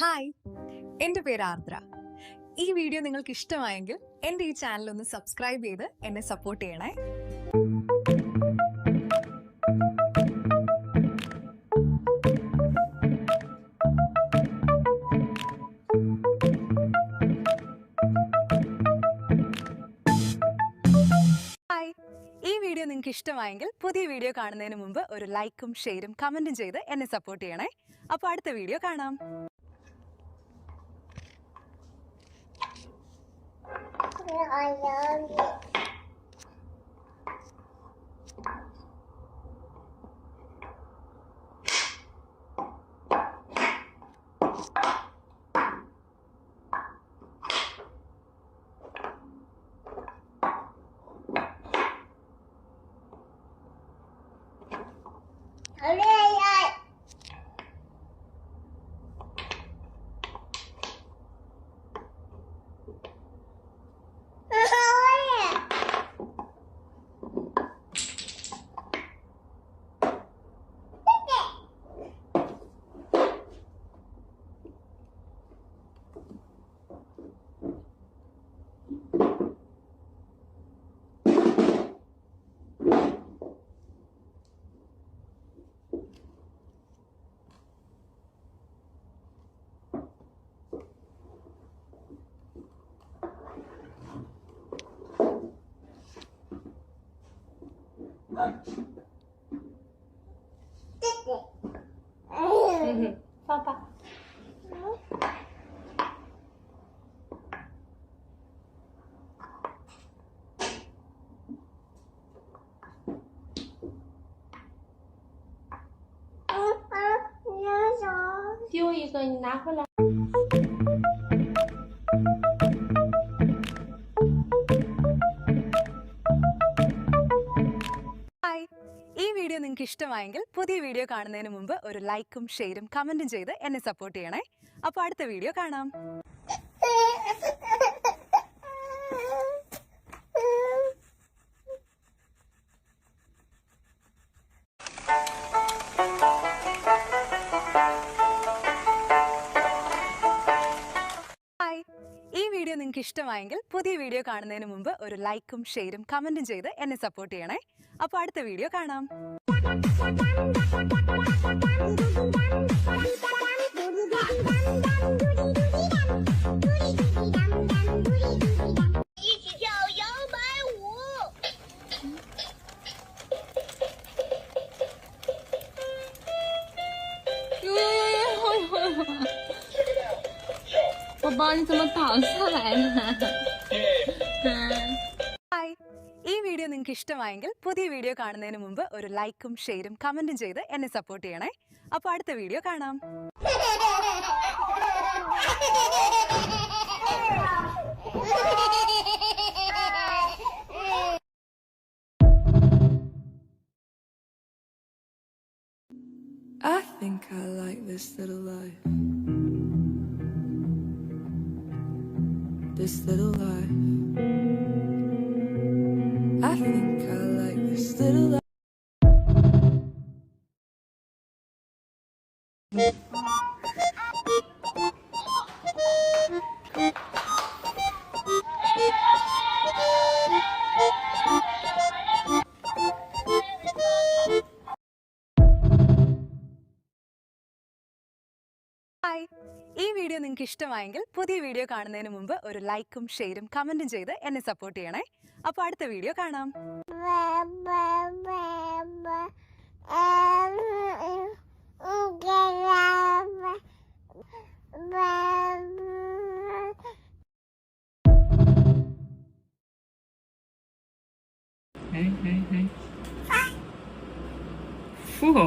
Hi എന്റെ പേര് ആർദ്ര. ഈ വീഡിയോ നിങ്ങൾക്ക് ഇഷ്ടമായെങ്കിൽ എന്റെ ഈ ചാനൽ ഒന്ന് സബ്സ്ക്രൈബ് ചെയ്ത് എന്നെ സപ്പോർട്ട് ചെയ്യണേ. നിങ്ങൾക്ക് ഇഷ്ടമായെങ്കിൽ പുതിയ വീഡിയോ കാണുന്നതിന് മുമ്പ് ഒരു ലൈക്കും ഷെയറും കമന്റും ചെയ്ത് എന്നെ സപ്പോർട്ട് ചെയ്യണേ അപ്പോൾ അടുത്ത വീഡിയോ കാണാം I love you. Hallo. Papa. 丢一个，你拿回来。നിങ്ങൾക്ക് ഇഷ്ടമായെങ്കിൽ പുതിയ വീഡിയോ കാണുന്നതിന് മുമ്പ് ഒരു ലൈക്കും ഷെയറും കമന്റും ചെയ്ത് എന്നെ സപ്പോർട്ട് ചെയ്യണേ. അപ്പോൾ അടുത്ത വീഡിയോ കാണാം. ഇഷ്ടമായെങ്കിൽ പുതിയ വീഡിയോ കാണുന്നതിന് മുമ്പ് ഒരു ലൈക്കും ഷെയറും കമന്റും ചെയ്ത് എന്നെ സപ്പോർട്ട് ചെയ്യണേ അപ്പോൾ അടുത്ത വീഡിയോ കാണാം Hooray! 一起跳摇摆舞。 呦呦呦呦呦！宝宝，你怎么倒下来了？嗯。 ഹായ് ഈ വീഡിയോ നിങ്ങൾക്ക് ഇഷ്ടമായെങ്കിൽ പുതിയ വീഡിയോ കാണുന്നതിന് മുമ്പ് ഒരു ലൈക്കും ഷെയറും കമൻറ്റും ചെയ്ത് എന്നെ സപ്പോർട്ട് ചെയ്യണേ അപ്പോൾ അടുത്ത വീഡിയോ കാണാം I think I like this little life. This little life. I think I like this little life. Hi ഈ വീഡിയോ നിങ്ങൾക്ക് ഇഷ്ടമായെങ്കിൽ പുതിയ വീഡിയോ കാണുന്നതിന് മുമ്പ് ഒരു ലൈക്കും ഷെയറും കമന്റും ചെയ്ത് എന്നെ സപ്പോർട്ട് ചെയ്യണേ. അപ്പോൾ അടുത്ത വീഡിയോ കാണാം. Hey, hey, hey. Whoa.